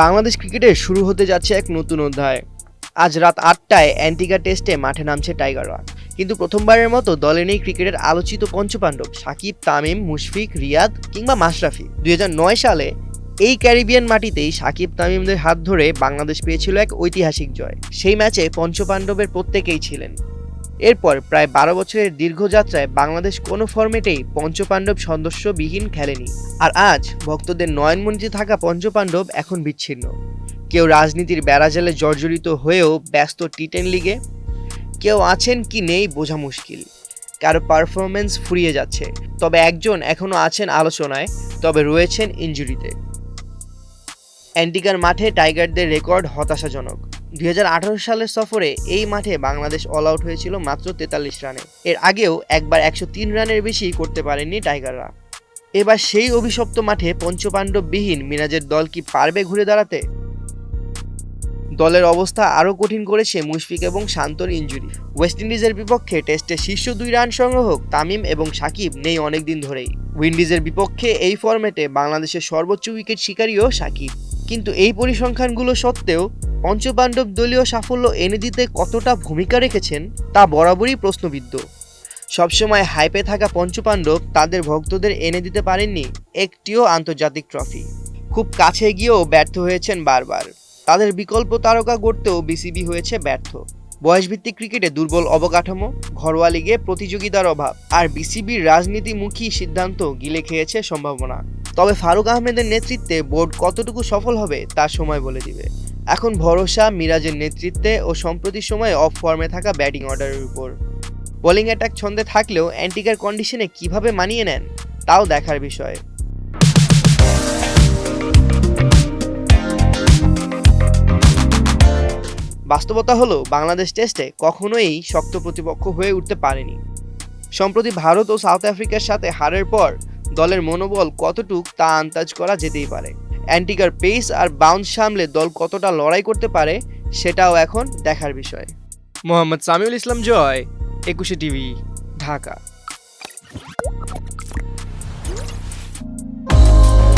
বাংলাদেশ ক্রিকেটে শুরু হতে যাচ্ছে এক নতুন অধ্যায়। আজ রাত আটটায় অ্যান্টিগা টেস্টে মাঠে নামছে টাইগাররা কিন্তু প্রথমবারের মতো দলে নেই ক্রিকেটের আলোচিত পঞ্চপাণ্ডব সাকিব, তামিম, মুশফিক, রিয়াদ কিংবা মাশরাফি। দুই হাজার নয় সালে এই ক্যারিবিয়ান মাটিতেই সাকিব, তামিমদের হাত ধরে বাংলাদেশ পেয়েছিল এক ঐতিহাসিক জয়। সেই ম্যাচে পঞ্চপাণ্ডবের প্রত্যেকেই ছিলেন। এরপর প্রায় বারো বছরের দীর্ঘ যাত্রায় বাংলাদেশ কোনো ফর্মেটেই পঞ্চপাণ্ডব সদস্যবিহীন খেলেনি। আর আজ ভক্তদের নয়নমণিতে থাকা পঞ্চপাণ্ডব এখন বিচ্ছিন্ন। কেউ রাজনীতির বেড়াজালে জর্জরিত হয়েও ব্যস্ত টি টেন লিগে, কেউ আছেন কি নেই বোঝা মুশকিল। কারও পারফরমেন্স ফুরিয়ে যাচ্ছে, তবে একজন এখনও আছেন আলোচনায়, তবে রয়েছেন ইঞ্জুরিতে অ্যান্টিকার মাঠে টাইগারদের রেকর্ড হতাশাজনক। দুই হাজার আঠারো সালের সফরে এই মাঠে বাংলাদেশ অল আউট হয়েছিল মাত্র তেতাল্লিশ রানে। এর আগেও একবার একশো তিন রানের বেশি করতে পারেননি টাইগাররা। এবার সেই অভিশপ্ত মাঠে পঞ্চপাণ্ডববিহীন মিরাজের দল কি পারবে ঘুরে দাঁড়াতে? দলের অবস্থা আরও কঠিন করেছে মুশফিক এবং শান্তর ইঞ্জুরি ওয়েস্ট ইন্ডিজের বিপক্ষে টেস্টে শীর্ষ দুই রান সংগ্রহক তামিম এবং সাকিব নেই অনেকদিন ধরেই। উইন্ডিজের বিপক্ষে এই ফরম্যাটে বাংলাদেশের সর্বোচ্চ উইকেট শিকারীও সাকিব। কিন্তু এই পরিসংখ্যানগুলো সত্ত্বেও পঞ্চপাণ্ডব দলীয় সাফল্য এনে দিতে কতটা ভূমিকা রেখেছেন তা বরাবরই প্রশ্নবিদ্ধ। সবসময় হাইপে থাকা পঞ্চপাণ্ডব তাদের ভক্তদের এনে দিতে পারেননি একটিও আন্তর্জাতিক ট্রফি। খুব কাছে গিয়েও ব্যর্থ হয়েছেন বারবার। তাদের বিকল্প তারকা গড়তেও বিসিবি হয়েছে ব্যর্থ। বয়সভিত্তিক ক্রিকেটে দুর্বল অবকাঠামো, ঘরোয়া লিগে প্রতিযোগিতার অভাব আর বিসিবির রাজনীতিমুখী সিদ্ধান্ত গিলে খেয়েছে সম্ভাবনা। তবে ফারুক আহমেদের নেতৃত্বে বোর্ড কতটুকু সফল হবে, তা সময় বলে দিবে। এখন ভরসা মিরাজের নেতৃত্বে ও সম্প্রতি সময়ে অফ ফর্মে থাকা ব্যাটিং অর্ডারের উপর। বোলিং অ্যাটাক ছন্দে থাকলেও অ্যান্টিকার কন্ডিশনে কীভাবে মানিয়ে নেন, তাও দেখার বিষয়। বাস্তবতা হলো, বাংলাদেশ টেস্টে কখনোই শক্ত প্রতিপক্ষ হয়ে উঠতে পারেনি। সম্প্রতি ভারত ও সাউথ আফ্রিকার সাথে হারের পর দলের মনোবল কতটুক তা আন্দাজ করা যেতেই পারে। অ্যান্টিকার পেস আর বাউন্স সামলে দল কতটা লড়াই করতে পারে সেটাও এখন দেখার বিষয়। মোহাম্মদ সামিউল ইসলাম, জয়, একুশে টিভি, ঢাকা।